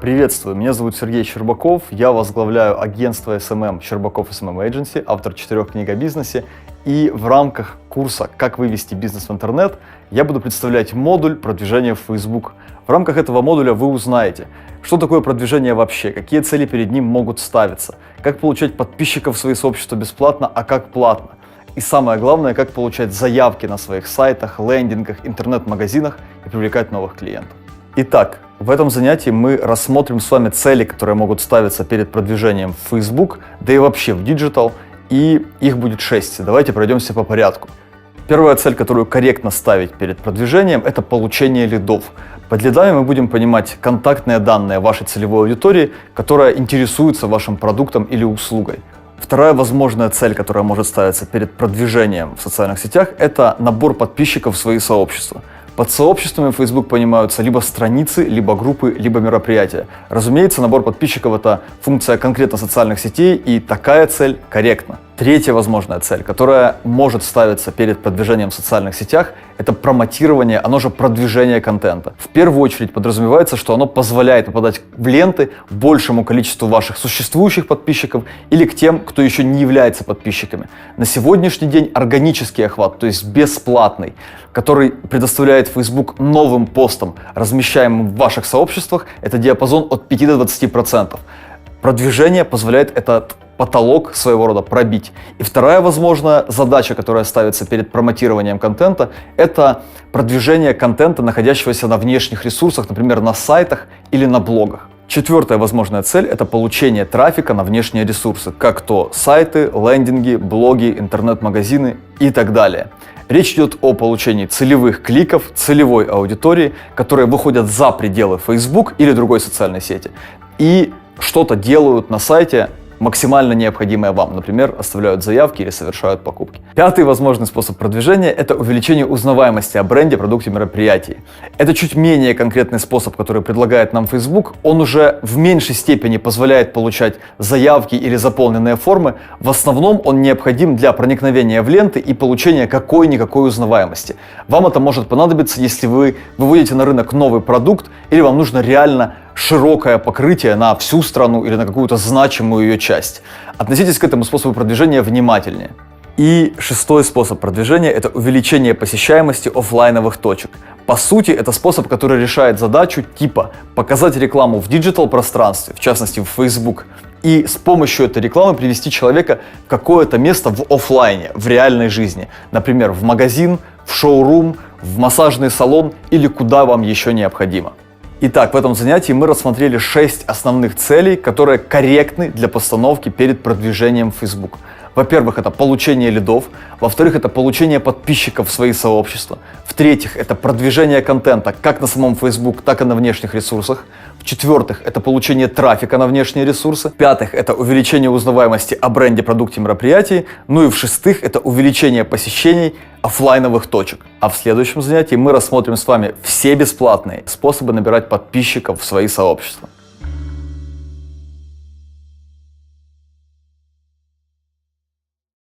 Приветствую, меня зовут Сергей Щербаков, я возглавляю агентство SMM Щербаков SMM Agency, автор четырех книг о бизнесе, и в рамках курса «Как вывести бизнес в интернет» я буду представлять модуль продвижения в Facebook. В рамках этого модуля вы узнаете, что такое продвижение вообще, какие цели перед ним могут ставиться, как получать подписчиков в свои сообщества бесплатно, а как платно. И самое главное, как получать заявки на своих сайтах, лендингах, интернет-магазинах и привлекать новых клиентов. Итак, в этом занятии мы рассмотрим с вами цели, которые могут ставиться перед продвижением в Facebook, да и вообще в Digital, и их будет шесть. Давайте пройдемся по порядку. Первая цель, которую корректно ставить перед продвижением, это получение лидов. Под лидами мы будем понимать контактные данные вашей целевой аудитории, которая интересуется вашим продуктом или услугой. Вторая возможная цель, которая может ставиться перед продвижением в социальных сетях, это набор подписчиков в свои сообщества – под сообществами Facebook понимаются либо страницы, либо группы, либо мероприятия. Разумеется, набор подписчиков — это функция конкретно социальных сетей, и такая цель корректна. Третья возможная цель, которая может ставиться перед продвижением в социальных сетях, это промотирование, оно же продвижение контента. В первую очередь подразумевается, что оно позволяет попадать в ленты большему количеству ваших существующих подписчиков или к тем, кто еще не является подписчиками. На сегодняшний день органический охват, то есть бесплатный, который предоставляет Facebook новым постам, размещаемым в ваших сообществах, это диапазон от 5 до 20%. Продвижение позволяет этот потолок своего рода пробить. И вторая возможная задача, которая ставится перед промотированием контента, это продвижение контента, находящегося на внешних ресурсах, например, на сайтах или на блогах. Четвертая возможная цель – это получение трафика на внешние ресурсы, как то сайты, лендинги, блоги, интернет-магазины и так далее. Речь идет о получении целевых кликов, целевой аудитории, которые выходят за пределы Facebook или другой социальной сети и что-то делают на сайте максимально необходимое вам. Например, оставляют заявки или совершают покупки. Пятый возможный способ продвижения – это увеличение узнаваемости о бренде, продукте, мероприятии. Это чуть менее конкретный способ, который предлагает нам Facebook. Он уже в меньшей степени позволяет получать заявки или заполненные формы. В основном он необходим для проникновения в ленты и получения какой-никакой узнаваемости. Вам это может понадобиться, если вы выводите на рынок новый продукт или вам нужно реально широкое покрытие на всю страну или на какую-то значимую ее часть. Относитесь к этому способу продвижения внимательнее. И шестой способ продвижения – это увеличение посещаемости офлайновых точек. По сути, это способ, который решает задачу типа показать рекламу в диджитал пространстве, в частности в Facebook, и с помощью этой рекламы привести человека в какое-то место в офлайне, в реальной жизни. Например, в магазин, в шоурум, в массажный салон или куда вам еще необходимо. Итак, в этом занятии мы рассмотрели 6 основных целей, которые корректны для постановки перед продвижением Facebook. Во-первых, это получение лидов. Во-вторых, это получение подписчиков в свои сообщества. В-третьих, это продвижение контента как на самом Facebook, так и на внешних ресурсах. В-четвертых, это получение трафика на внешние ресурсы. В-пятых, это увеличение узнаваемости о бренде, продукте, мероприятии. Ну и в-шестых, это увеличение посещений офлайновых точек. А в следующем занятии мы рассмотрим с вами все бесплатные способы набирать подписчиков в свои сообщества.